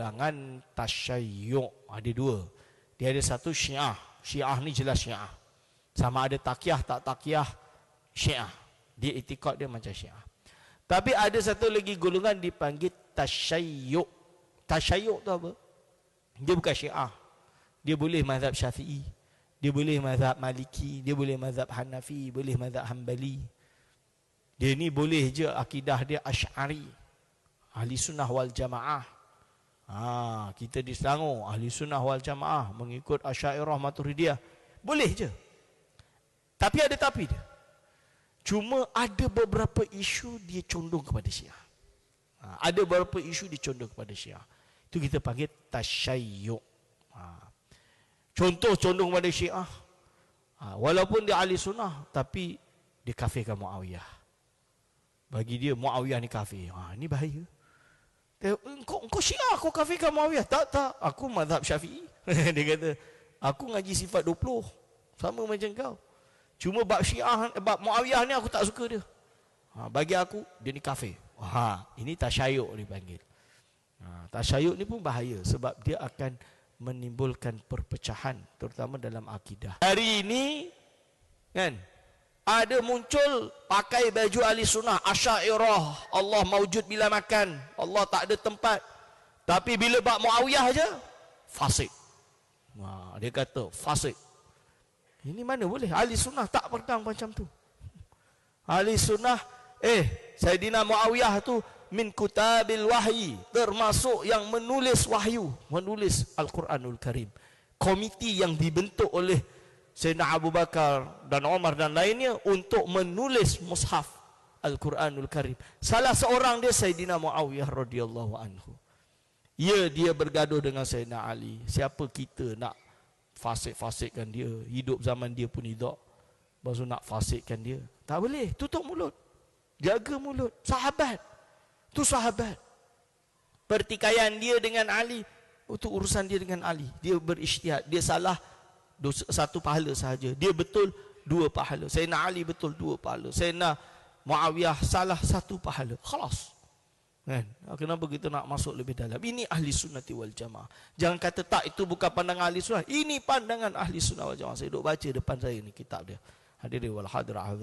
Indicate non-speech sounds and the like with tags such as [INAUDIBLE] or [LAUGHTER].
dengan tasyayyuk ada dua. Dia ada satu syiah. Syiah ni jelas syiah. Sama ada takiyah tak takiyah syiah. Dia itikad dia macam syiah. Tapi ada satu lagi golongan dipanggil tasyayyuk tasyayyuk tu apa? Dia bukan syiah. Dia boleh mazhab syafi'i dia boleh mazhab maliki dia boleh mazhab hanafi boleh mazhab hambali dia ni boleh je akidah dia asy'ari ahli sunnah wal jamaah Ha, kita di Selangor ahli sunnah wal jamaah mengikut Asy'ariyah Maturidiyah boleh je. Tapi ada tapi dia. Cuma ada beberapa isu dia condong kepada Syiah. Ha, ada beberapa isu dia condong kepada Syiah. Itu kita panggil tasyayyuk. Ha. Contoh condong kepada Syiah. Ha, walaupun dia ahli sunnah tapi dia kafirkan Muawiyah. Bagi dia Muawiyah ni kafir. Ha, ini bahaya. Engkau, engkau syiah aku kafirkan Muawiyah? Tak tak. Aku mazhab syafi'i. [LAUGHS] Dia kata aku ngaji sifat 20 sama macam kau. Cuma bab syiah bab Muawiyah ni aku tak suka dia. Ha, bagi aku dia ni kafir. Ha, ini tasyayuk dipanggil ha, tasyayuk ni pun bahaya sebab dia akan menimbulkan perpecahan terutama dalam akidah. Hari ini kan ada muncul pakai baju ahli sunnah asyairah. Allah maujud bila makan. Allah tak ada tempat. Tapi bila bak Muawiyah aja fasik. Wah, dia kata fasik. Ini mana boleh? Ahli sunnah tak pedang macam tu. Ahli sunnah eh Sayyidina Muawiyah tu min kutabil wahyi termasuk yang menulis wahyu menulis Al-Quranul Karim. Komiti yang dibentuk oleh Sayyidina Abu Bakar dan Umar dan lainnya untuk menulis mushaf Al-Quranul Karim. Salah seorang dia Sayyidina Muawiyah radhiyallahu anhu. Ya dia bergaduh dengan Sayyidina Ali. Siapa kita nak fasik-fasikkan dia? Hidup zaman dia pun hidup. Baru nak fasikkan dia. Tak boleh. Tutup mulut. Jaga mulut. Sahabat. Tu sahabat. Pertikaian dia dengan Ali. Itu urusan dia dengan Ali. Dia berisytihad. Dia salah dosa, satu pahala sahaja. Dia betul dua pahala. Sayyidina Ali betul dua pahala. Sayyidina Muawiyah salah satu pahala. Khalas. Kan? Kenapa kita nak masuk lebih dalam? Ini ahli sunnati wal jamaah. Jangan kata tak itu bukan pandangan ahli sunnah. Ini pandangan ahli sunnah wal jamaah. Saya duduk baca depan saya ni kitab dia. Hadirin wal hadirah.